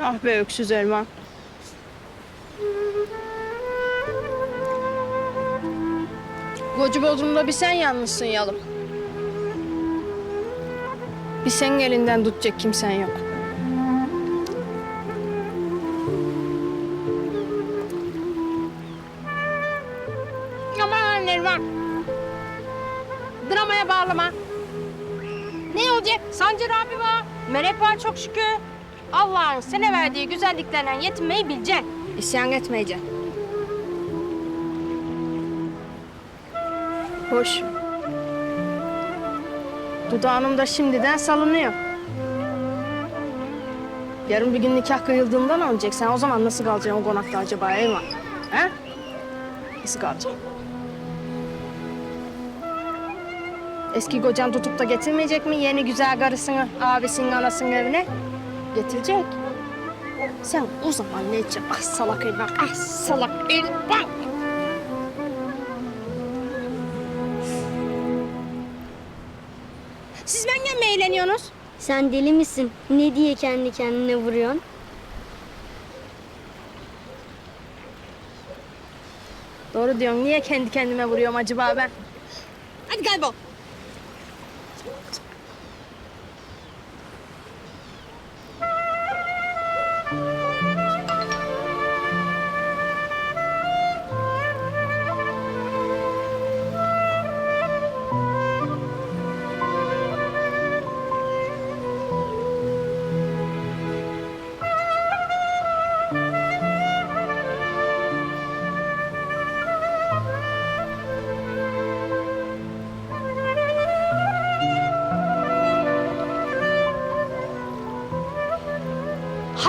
Ah be öksüz Elvan. Koca Bodrum'da bir sen yalnızsın yalım. Bir senin elinden tutacak kimsen yok. Aman Elvan. Dramaya bağlama. Ne olacak? Sancar abi var. Melek var çok şükür. Allah'ın sana verdiği güzelliklerden yetinmeyi bileceksin. İsyan etmeyeceksin. Hoş. Dudağım da şimdiden salınıyor. Yarın bir gün nikah kıyıldığında ne olacak? Sen o zaman nasıl kalacaksın o konakta acaba Elvan? He? Nasıl kalacaksın? Eski kocan tutup da getirmeyecek mi yeni güzel karısını abisinin anasının evine? Getirecek. Sen o zaman ne edeceksin? Ah salak Elvan, ah salak Elvan. Siz benimle mi eğleniyorsunuz? Sen deli misin? Ne diye kendi kendine vuruyorsun? Doğru diyorsun. Niye kendi kendime vuruyorum acaba ben? Hadi kaybol.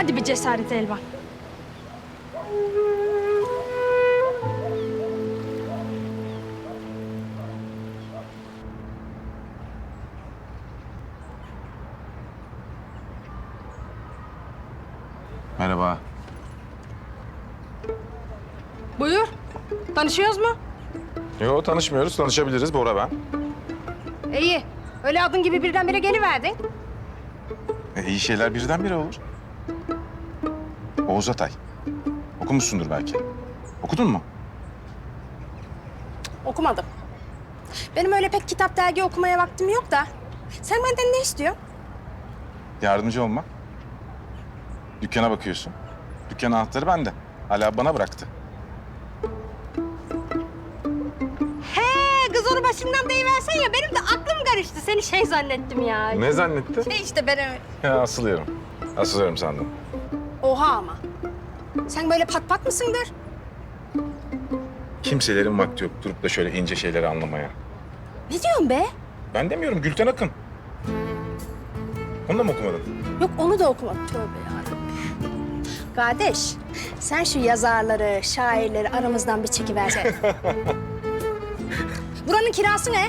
Hadi bir cesaret Elvan. Merhaba. Buyur. Tanışıyoruz mu? Yo tanışmıyoruz. Tanışabiliriz Bora ben. İyi. Öyle adın gibi birdenbire geliverdin. E, iyi şeyler birdenbire olur. Oğuz Atay. Okumuşsundur belki. Okudun mu? Okumadım. Benim öyle pek kitap dergi okumaya vaktim yok da. Sen benden ne istiyorsun? Yardımcı olmak. Dükkana bakıyorsun. Dükkan anahtarı bende. Hala bana bıraktı. He kız onu başından deyiversen ya benim de aklım karıştı. Seni şey zannettim ya. Ne zannetti? Şey işte benim. Ya asılıyorum. Asılıyorum sandım. Oha ama. Sen böyle pat pat mısındır? Kimselerin vakti yok durup da şöyle ince şeyleri anlamaya. Ne diyorsun be? Ben demiyorum Gülten Akın. Onu da mı okumadın? Yok onu da okumadım. Tövbe yarabbim. Kardeş, sen şu yazarları, şairleri aramızdan bir çekiversene. Buranın kirası ne?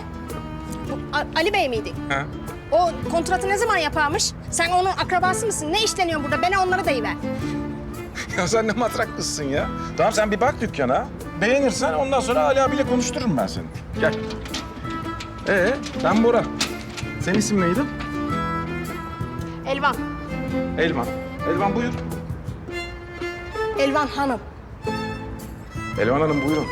Bu A- Ali Bey miydi? Ha? O kontratı ne zaman yaparmış? Sen onun akrabası mısın? Ne işleniyor burada? Bana onları da ver. Ya sen ne matrak kızsın ya. Tamam sen bir bak dükkana. Beğenirsen ondan sonra Ali abiyle konuştururum ben seni. Gel. Ee, ben Bora. Senin isim neydi? Elvan. Elvan. Elvan buyur. Elvan Hanım. Elvan Hanım buyurun.